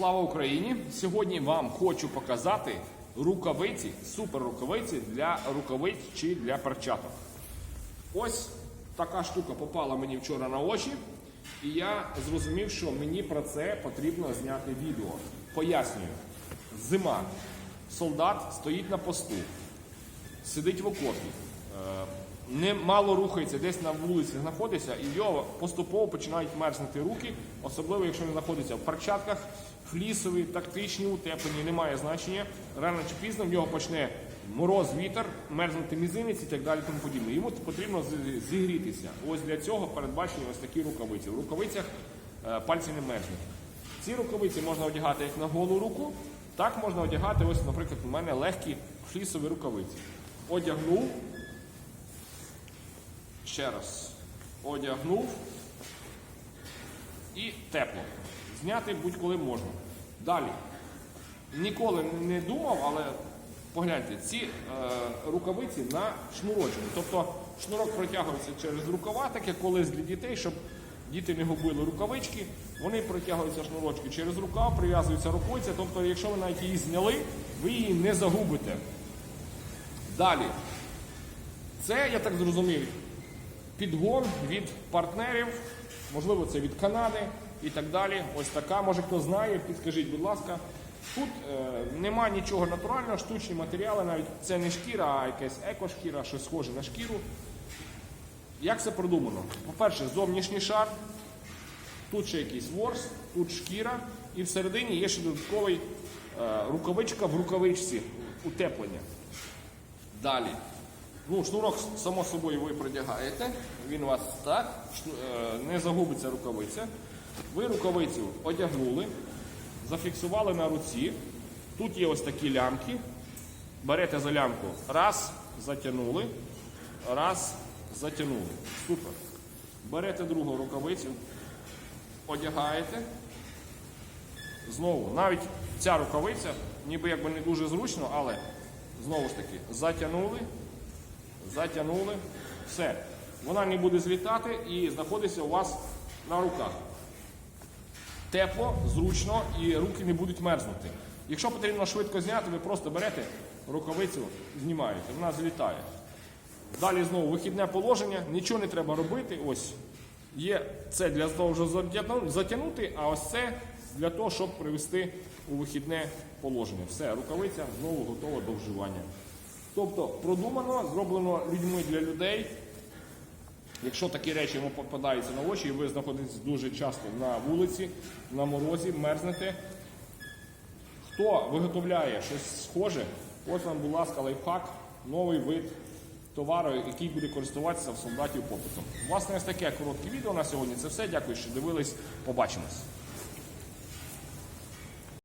Слава Україні! Сьогодні вам хочу показати рукавиці, супер рукавиці для рукавиць чи для перчаток. Ось така штука попала мені вчора на очі, і я зрозумів, що мені про це потрібно зняти відео. Пояснюю, зима, солдат стоїть на посту, сидить в окопі, е, не мало рухається, десь на вулиці знаходиться, і його поступово починають мерзнути руки, особливо якщо він знаходиться в перчатках, флісові, тактичні, утеплені, немає значення. Рано чи пізно в нього почне мороз, вітер, мерзнути мізинець і так далі. Тому подібне. Йому потрібно зігрітися. Ось для цього передбачені ось такі рукавиці. В рукавицях е, пальці не мерзнуть. Ці рукавиці можна одягати як на голу руку, так можна одягати, ось, наприклад, у мене легкі флісові рукавиці. Одягнув, ще раз одягнув і тепло. Зняти будь-коли можна. Далі. Ніколи не думав, але погляньте, ці е, рукавиці на шнурочку. Тобто шнурок протягується через рукава, так як колись для дітей, щоб діти не губили рукавички. Вони протягуються шнурочки через рукав, прив'язуються рукавиця. Тобто, якщо ви навіть її зняли, ви її не загубите. Далі. Це, я так зрозумів, підгон від партнерів, можливо, це від Канади і так далі. Ось така, може хто знає, підскажіть, будь ласка. Тут е, нема нічого натурального, штучні матеріали, навіть це не шкіра, а якась екошкіра, щось схоже на шкіру. Як це продумано? По-перше, зовнішній шар, тут ще якийсь ворс, тут шкіра, і всередині є ще додатковий е, рукавичка в рукавичці, утеплення. Далі. Ну, шнурок, само собою, ви продягаєте. Він у вас так, шну- е, не загубиться рукавиця. Ви рукавицю одягнули, зафіксували на руці. Тут є ось такі лямки. Берете за лямку, раз, затягнули, раз, затягнули. Супер. Берете другу рукавицю, одягаєте. Знову, навіть ця рукавиця, ніби якби не дуже зручно, але знову ж таки, затягнули, затягнули, все. Вона не буде злітати і знаходиться у вас на руках. Тепло, зручно і руки не будуть мерзнути. Якщо потрібно швидко зняти, ви просто берете рукавицю, знімаєте, вона злітає. Далі знову вихідне положення, нічого не треба робити. Ось є це для того, щоб затягнути, а ось це для того, щоб привести у вихідне положення. Все, рукавиця знову готова до вживання. Тобто продумано, зроблено людьми для людей. Якщо такі речі йому попадаються на очі, і ви знаходитесь дуже часто на вулиці, на морозі, мерзнете. Хто виготовляє щось схоже, ось вам, будь ласка, лайфхак, новий вид товару, який буде користуватися в солдатів попитом. Власне, ось таке коротке відео на сьогодні. Це все. Дякую, що дивились. Побачимось.